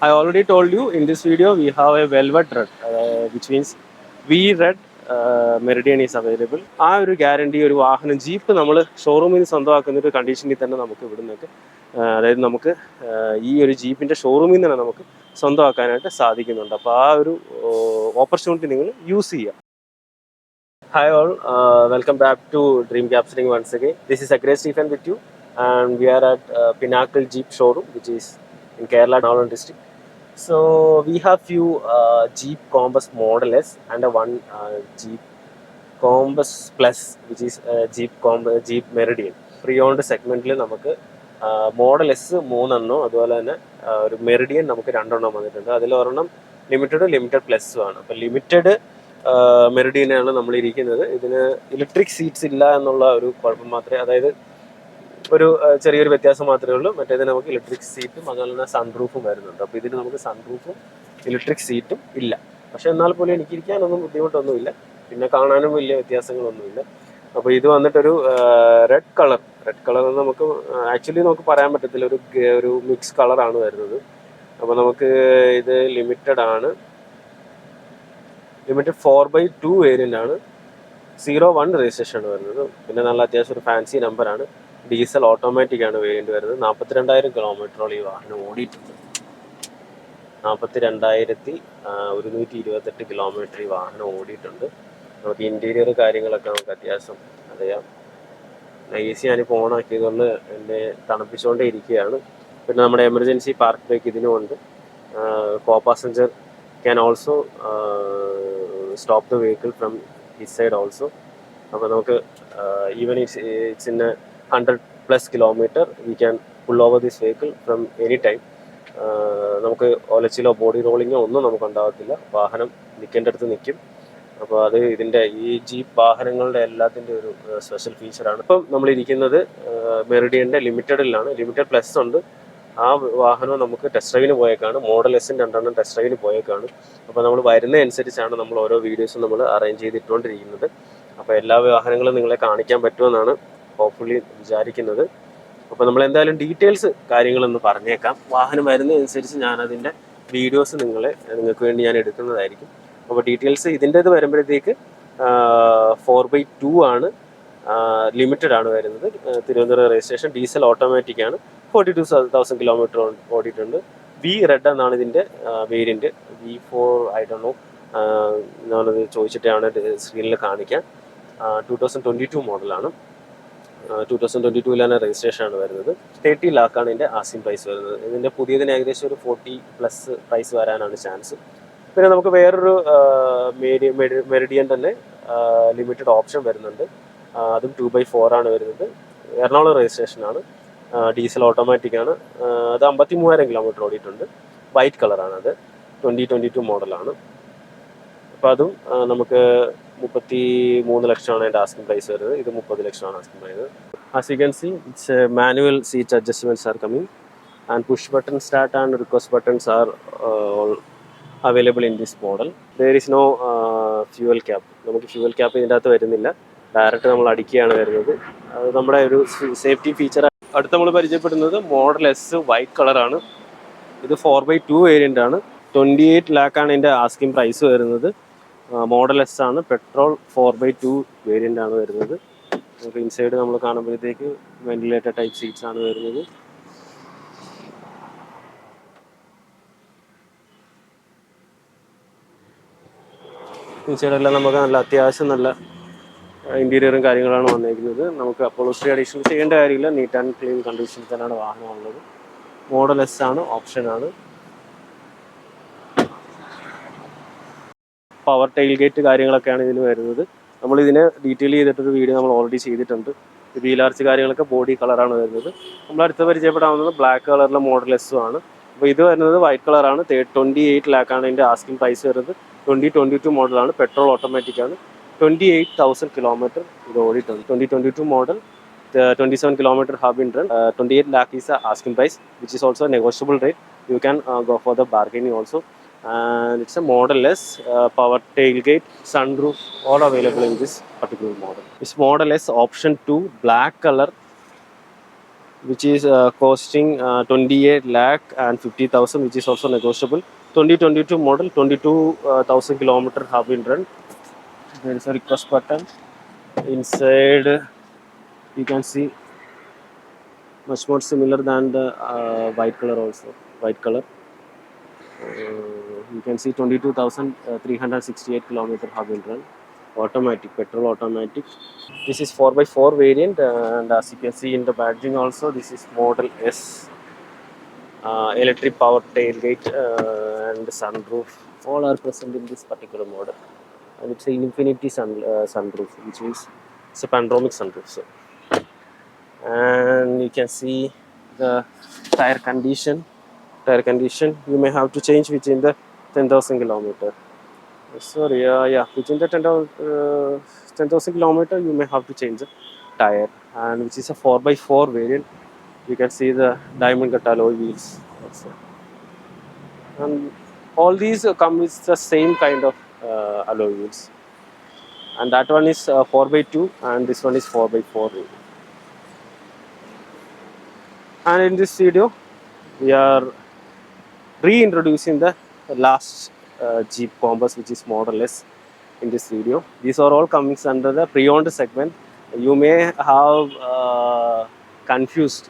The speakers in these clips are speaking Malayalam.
I already told you in this video we have a velvet red, uh, which means V red Meridian is available ആ ഒരു ഗ്യാരണ്ടി ഒരു വാഹനം ജീപ്പ് നമ്മൾ ഷോറൂമിൽ സ്വന്തമാക്കുന്ന ഒരു കണ്ടീഷനിൽ തന്നെ നമുക്ക് ഇവിടെ നിന്നൊക്കെ അതായത് നമുക്ക് ഈ ഒരു ജീപ്പിന്റെ ഷോറൂമിൽ തന്നെ നമുക്ക് സ്വന്തമാക്കാനായിട്ട് സാധിക്കുന്നുണ്ട്. അപ്പോൾ ആ ഒരു ഓപ്പർച്യൂണിറ്റി നിങ്ങൾ യൂസ് ചെയ്യുക. Hi all welcome back to dream capturing once again this is Agre Stephen with you and we are at Pinnacle Jeep showroom which is in Kerala Nagaland district. So we have few uh, Jeep Compass Model S and a one uh, Jeep Compass Plus, which is uh, Jeep Com- Jeep Meridian. Pre owned സെഗ്മെന്റിൽ നമുക്ക് മോഡൽ എസ് മൂന്നെണ്ണോ അതുപോലെ തന്നെ ഒരു മെറിഡിയൻ നമുക്ക് രണ്ടെണ്ണം വന്നിട്ടുണ്ട്. അതിൽ ഒരെണ്ണം ലിമിറ്റഡ് ലിമിറ്റഡ് പ്ലസ്സും ആണ്. അപ്പം ലിമിറ്റഡ് മെറിഡിയനാണ് നമ്മൾ ഇരിക്കുന്നത് ഇതിന് ഇലക്ട്രിക് സീറ്റ്സ് ഇല്ല എന്നുള്ള ഒരു കുഴപ്പം മാത്രമേ അതായത് ഒരു ചെറിയൊരു വ്യത്യാസം മാത്രമേ ഉള്ളൂ. മറ്റേത് നമുക്ക് ഇലക്ട്രിക് സീറ്റും അതുപോലെ തന്നെ സൺറൂഫും വരുന്നുണ്ട്. അപ്പോൾ ഇതിന് നമുക്ക് സൺറൂഫും ഇലക്ട്രിക് സീറ്റും ഇല്ല. പക്ഷെ എന്നാൽ പോലും എനിക്ക് ഇരിക്കാനൊന്നും ബുദ്ധിമുട്ടൊന്നുമില്ല. പിന്നെ കാണാനും വലിയ വ്യത്യാസങ്ങളൊന്നുമില്ല. അപ്പോൾ ഇത് വന്നിട്ടൊരു റെഡ് കളർ റെഡ് കളർ നമുക്ക് ആക്ച്വലി നമുക്ക് പറയാൻ പറ്റത്തില്ല. ഒരു ഒരു മിക്സ് കളറാണ് വരുന്നത്. അപ്പോൾ നമുക്ക് ഇത് ലിമിറ്റഡ് ആണ്. Limited four by two variant ആണ്. സീറോ വൺ രജിസ്ട്രേഷൻ വരുന്നത്. പിന്നെ നല്ല അത്യാവശ്യം ഒരു ഫാൻസി നമ്പറാണ് ഡീസൽ ഓട്ടോമാറ്റിക് ആണ് വേണ്ടി വരുന്നത്. നാൽപ്പത്തിരണ്ടായിരം കിലോമീറ്ററോളം ഈ വാഹനം ഓടിയിട്ടുണ്ട്. നാൽപ്പത്തി രണ്ടായിരത്തി ഒരുന്നൂറ്റി ഇരുപത്തെട്ട് കിലോമീറ്റർ ഈ വാഹനം ഓടിയിട്ടുണ്ട്. നമുക്ക് ഇന്റീരിയർ കാര്യങ്ങളൊക്കെ നമുക്ക് അത്യാവശ്യം അറിയാം. എ സി ഞാനിപ്പോൾ ഓണാക്കിയതുകൊണ്ട് എന്നെ തണുപ്പിച്ചുകൊണ്ടേ ഇരിക്കുകയാണ്. പിന്നെ നമ്മുടെ എമർജൻസി പാർക്ക് ബ്രേക്ക് ഇതിനും ഉണ്ട്. Co passenger can also stop the vehicle from his side also അപ്പോൾ നമുക്ക് even it's it's in hundred plus kilometre we can pull over this vehicle from any time നമുക്ക് ഒലച്ചിലോ ബോഡി റോളിങ്ങോ ഒന്നും നമുക്ക് ഉണ്ടാകത്തില്ല. വാഹനം നിൽക്കേണ്ട അടുത്ത് നിൽക്കും അപ്പോൾ അത് ഇതിന്റെ ഈ ജീപ്പ് വാഹനങ്ങളുടെ എല്ലാത്തിന്റെ ഒരു സ്പെഷ്യൽ ഫീച്ചറാണ് ഇപ്പം നമ്മളിരിക്കുന്നത് മെറിഡിയന്റെ ലിമിറ്റഡിലാണ്. ലിമിറ്റഡ് പ്ലസ് ഉണ്ട്. ആ വാഹനം നമുക്ക് ടെസ്റ്റ് ഡ്രൈവിന് പോയേക്കാണ്. മോഡൽ എസ് രണ്ടെണ്ണം ടെസ്റ്റ് ഡ്രൈവിന് പോയേക്കാണ്. അപ്പോൾ നമ്മൾ വരുന്നതനുസരിച്ചാണ് നമ്മൾ ഓരോ വീഡിയോസും നമ്മൾ അറേഞ്ച് ചെയ്തിട്ടുകൊണ്ടിരിക്കുന്നത്. അപ്പോൾ എല്ലാ വാഹനങ്ങളും നിങ്ങളെ കാണിക്കാൻ പറ്റുമെന്നാണ് ഹോപ്പ്ഫുള്ളി വിചാരിക്കുന്നത്. അപ്പോൾ നമ്മൾ എന്തായാലും ഡീറ്റെയിൽസ് കാര്യങ്ങളൊന്ന് പറഞ്ഞേക്കാം. വാഹനം വരുന്നതനുസരിച്ച് ഞാൻ അതിന്റെ വീഡിയോസ് നിങ്ങളെ നിങ്ങൾക്ക് വേണ്ടി ഞാൻ എടുക്കുന്നതായിരിക്കും. അപ്പോൾ ഡീറ്റെയിൽസ് ഇതിന്റെ ഇത് വരുമ്പോഴത്തേക്ക് ഫോർ ബൈ ടു ആണ് ലിമിറ്റഡ് ആണ് വരുന്നത്. തിരുവനന്തപുരം രജിസ്ട്രേഷൻ ഡീസൽ ഓട്ടോമാറ്റിക് ആണ്. ഫോർട്ടി ടു തൗസൻഡ് കിലോമീറ്റർ ഓടിയിട്ടുണ്ട്. വി റെഡ് എന്നാണ് ഇതിന്റെ വേരിയന്റ് വി ഫോർ ഐ ഡോ നോ ഞാനത് ചോദിച്ചിട്ടാണ് സ്ക്രീനിൽ കാണിക്കാൻ. ടു തൗസൻഡ് ട്വന്റി ടു മോഡലാണ് ടു തൗസൻഡ് ട്വന്റി ടൂവിലാണ് രജിസ്ട്രേഷൻ ആണ് വരുന്നത്. തേർട്ടി ലാക്കാണ് ഇതിന്റെ ആസിൻ പ്രൈസ് വരുന്നത്. ഇതിന്റെ പുതിയതിന് ഏകദേശം ഒരു ഫോർട്ടി പ്ലസ് പ്രൈസ് വരാനാണ് ചാൻസ് പിന്നെ നമുക്ക് വേറൊരു മെറിഡിയൻ തന്നെ ലിമിറ്റഡ് ഓപ്ഷൻ വരുന്നുണ്ട്. അതും ടു ബൈ ഫോർ ആണ് വരുന്നത്. എറണാകുളം രജിസ്ട്രേഷൻ ആണ്. ഡീസൽ ഓട്ടോമാറ്റിക് ആണ്. അത് അമ്പത്തി മൂവായിരം കിലോമീറ്റർ ഓടിയിട്ടുണ്ട്. വൈറ്റ് കളറാണ് അത് ട്വന്റി ട്വന്റി ടു മോഡലാണ് അപ്പോൾ അതും നമുക്ക് മുപ്പത്തി മൂന്ന് ലക്ഷമാണ് അതിന്റെ ആസ്കിംഗ് പ്രൈസ് വരുന്നത്. ഇത് മുപ്പത് ലക്ഷമാണ് asking price as you can see it's manual seat adjustments are coming and push button start and request buttons are all available in this model there is no fuel cap നമുക്ക് ഫ്യൂവൽ ക്യാപ്പ് ഇതിന്റെ അകത്ത് വരുന്നില്ല. ഡയറക്റ്റ് നമ്മൾ അടിക്കുകയാണ് വരുന്നത്. അത് നമ്മുടെ ഒരു സേഫ്റ്റി ഫീച്ചർ അടുത്ത് നമ്മൾ പരിചയപ്പെടുന്നത് മോഡൽ എസ് വൈറ്റ് കളറാണ് ഇത് ഫോർ ബൈ ടു വേരിയന്റ് ആണ്. ട്വന്റി എയ്റ്റ് ലാക്കാണ് ഇതിന്റെ ആസ്കിംഗ് പ്രൈസ് വരുന്നത്. മോഡൽ എസ് ആണ്. Petrol four by two variant ആണ് വരുന്നത്. നമുക്ക് ഇൻസൈഡ് നമ്മൾ കാണുമ്പോഴത്തേക്ക് വെന്റിലേറ്റർ ടൈപ്പ് സീറ്റ്സ് ആണ് വരുന്നത്. ഇൻസൈഡെല്ലാം നമുക്ക് നല്ല അത്യാവശ്യം നല്ല ഇന്റീരിയറും കാര്യങ്ങളാണ് വന്നിരിക്കുന്നത് നമുക്ക് അപ്പോളോസ്ട്രി അഡീഷണൽ ചെയ്യേണ്ട കാര്യമില്ല. നീറ്റ് ആൻഡ് ക്ലീൻ കണ്ടീഷനിൽ തന്നെയാണ് വാഹനം ഉള്ളത്. മോഡൽ എസ് ആണ് ഓപ്ഷൻ പവർ ടൈൽ ഗേറ്റ് കാര്യങ്ങളൊക്കെയാണ് ഇതിന് വരുന്നത്. നമ്മൾ ഇതിനെ ഡീറ്റെയിൽ ചെയ്തിട്ടൊരു വീഡിയോ നമ്മൾ ഓൾറെഡി ചെയ്തിട്ടുണ്ട്. വീലാർച്ച് കാര്യങ്ങളൊക്കെ ബോഡി കളറാണ് വരുന്നത്. നമ്മൾ അടുത്ത് പരിചയപ്പെടാവുന്നത് ബ്ലാക്ക് കളറിലെ മോഡൽ ആണ്. അപ്പോൾ ഇത് വരുന്നത് വൈറ്റ് കളറാണ് ട്വന്റി എയ്റ്റ് ലാക്കാണ് ഇതിന്റെ ആസ്കിംഗ് പ്രൈസ് വരുന്നത്. ട്വന്റി ട്വന്റി ടു മോഡലാണ് പെട്രോൾ ഓട്ടോമാറ്റിക് ആണ്. ട്വന്റി എയ്റ്റ് തൗസൻഡ് കിലോമീറ്റർ ഇത് ഓടിയിട്ടുണ്ട്. Twenty twenty two model twenty seven kilometre have been run twenty eight lakh is asking price which is also negotiable rate you can go for the bargaining also and it's a model-less uh, power tailgate, sunroof, all available in this particular model. This model S option 2 black color which is uh, costing uh, 28 lakh and 50,000, which is also negotiable. 2022 model, 22,000 kilometer have been run. There is a request button. Inside, you can see much more similar than the uh, white color also. White color. You can see 22,368 kilometer have been run. Automatic, petrol automatic. This is 4x4 variant, and as you can see in the badging also, this is model S. Uh, electric power tailgate uh, and sunroof, all are present in this particular model. And it's an infinity sun, uh, sunroof, which is it's a panoramic sunroof. So, and you can see the tire condition. Tire condition you may have to change within the 10,000 kilometer. Sorry, uh, yeah, within the 10,000 uh, 10,000 kilometer you may have to change the tire, and which is a 4x4 variant. You can see the diamond cut alloy wheels also. And all these come with the same kind of uh, alloy wheels. And that one is uh, 4x2 and this one is 4x4 variant. And in this video, we are reintroducing the last uh, Jeep Compass, which is Model S, in this video. These are all coming under the pre-owned segment. You may have uh, confused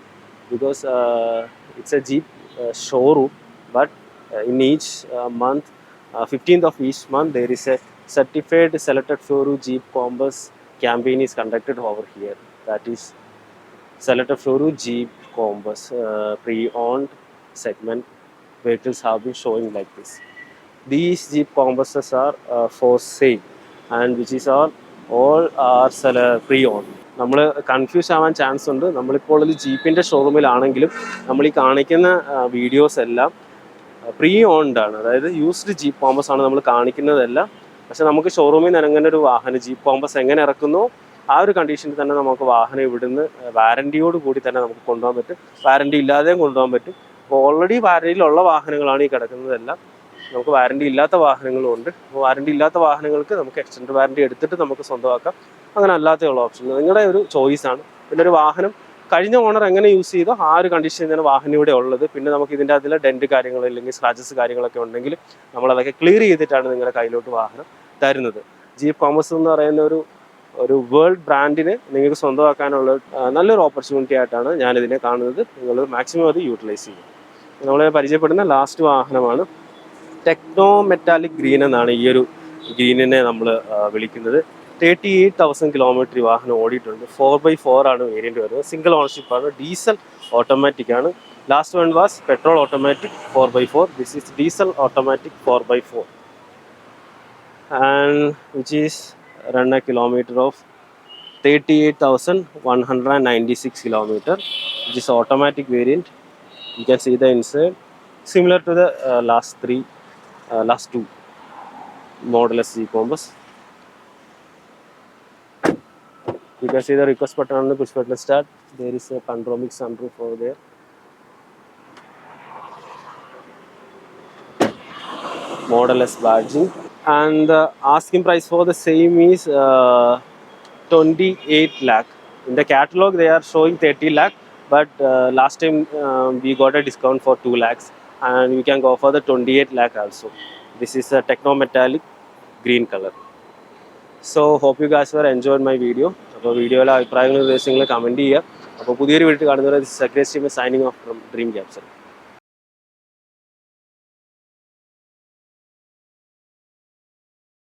because uh, it's a Jeep uh, showroom, but uh, in each uh, month, uh, 15th of each month, there is a certified selected showroom Jeep Compass campaign is conducted over here. That is selected showroom Jeep Compass uh, pre-owned segment vehicles have been showing like this. These Jeep Compasses are uh, for sale and which is all all are seller pre-owned. നമ്മൾ കൺഫ്യൂസ് ആവാൻ ചാൻസ് ഉണ്ട്. നമ്മളിപ്പോൾ ഒരു ജീപ്പിന്റെ ഷോറൂമിലാണെങ്കിലും നമ്മൾ ഈ കാണിക്കുന്ന വീഡിയോസ് എല്ലാം പ്രീ ഓൺഡ് ആണ്. അതായത് യൂസ്ഡ് ജീപ്പ് കോമ്പസ് ആണ് നമ്മൾ കാണിക്കുന്നതെല്ലാം. പക്ഷെ നമുക്ക് ഷോറൂമിൽ നിന്ന് ഇറങ്ങുന്ന ഒരു വാഹനം ജീപ്പ് കോമ്പസ് എങ്ങനെ ഇറക്കുന്നോ ആ ഒരു കണ്ടീഷനിൽ തന്നെ നമുക്ക് വാഹനം ഇവിടുന്ന് വാരണ്ടിയോട് കൂടി തന്നെ നമുക്ക് കൊണ്ടുപോകാൻ പറ്റും. വാരണ്ടി ഇല്ലാതെയും കൊണ്ടുപോകാൻ പറ്റും. ഓൾറെഡി വാരണ്ടിയിലുള്ള വാഹനങ്ങളാണ് ഈ കിടക്കുന്നതെല്ലാം. നമുക്ക് വാരണ്ടി ഇല്ലാത്ത വാഹനങ്ങളും ഉണ്ട്. അപ്പോൾ വാരണ്ടി ഇല്ലാത്ത വാഹനങ്ങൾക്ക് നമുക്ക് എക്സ്റ്റൻഡ് വാരണ്ടി എടുത്തിട്ട് നമുക്ക് സ്വന്തമാക്കാം. അങ്ങനെ അല്ലാത്തയുള്ള ഓപ്ഷൻ നിങ്ങളുടെ ഒരു ചോയ്സ് ആണ്. പിന്നെ ഒരു വാഹനം കഴിഞ്ഞ ഓണർ എങ്ങനെ യൂസ് ചെയ്തോ ആ ഒരു കണ്ടീഷൻ തന്നെ വാഹനം ഇവിടെ ഉള്ളത്. പിന്നെ നമുക്ക് ഇതിന്റെ അതിൽ ഡെന്റ് കാര്യങ്ങൾ അല്ലെങ്കിൽ സ്ക്രാച്ചസ് കാര്യങ്ങളൊക്കെ ഉണ്ടെങ്കിൽ നമ്മളതൊക്കെ ക്ലിയർ ചെയ്തിട്ടാണ് നിങ്ങളുടെ കയ്യിലോട്ട് വാഹനം തരുന്നത്. ജീപ്പ് കോമേഴ്സ് എന്ന് പറയുന്ന ഒരു ഒരു വേൾഡ് ബ്രാൻഡിന് നിങ്ങൾക്ക് സ്വന്തമാക്കാനുള്ള നല്ലൊരു ഓപ്പർച്യൂണിറ്റി ആയിട്ടാണ് ഞാനിതിനെ കാണുന്നത്. നിങ്ങൾ മാക്സിമം അത് യൂട്ടിലൈസ് ചെയ്യും നമ്മൾ പരിചയപ്പെടുന്ന ലാസ്റ്റ് വാഹനമാണ് ടെക്നോ മെറ്റാലിക് ഗ്രീൻ എന്നാണ് ഈ ഒരു ഗ്രീനിനെ നമ്മൾ വിളിക്കുന്നത്. തേർട്ടി എയ്റ്റ് തൗസൻഡ് കിലോമീറ്റർ വാഹനം ഓടിയിട്ടുണ്ട്. ഫോർ ബൈ ഫോർ ആണ് വേരിയന്റ് വരുന്നത്. സിംഗിൾ ഓണർഷിപ്പ് ആണ്. ഡീസൽ ഓട്ടോമാറ്റിക് ആണ്. Last one was petrol automatic four by for this is diesel automatic four by four and which is run A kilometre of thirty eight thousand one hundred and ninety six kilometre which is automatic variant you can see the inside similar to the uh, last three uh, last two model S G Compass you can see the request button on the push button start. There is a panoramic sunroof over there. Model S badging and the asking price for the same is uh, 28 lakh. In the catalog they are showing 30 lakh but uh, last time um, we got a discount for 2 lakhs and you can go for the 28 lakh also this is a techno metallic green color so so hope you guys were enjoy my video അപ്പോൾ വീഡിയോയിലെ അഭിപ്രായങ്ങളും നിർദ്ദേശങ്ങളും കമന്റ് ചെയ്യുക അപ്പോൾ പുതിയൊരു വീട്ടിൽ കാണുന്നവരെ സക്രേസ് team signing off from dream capture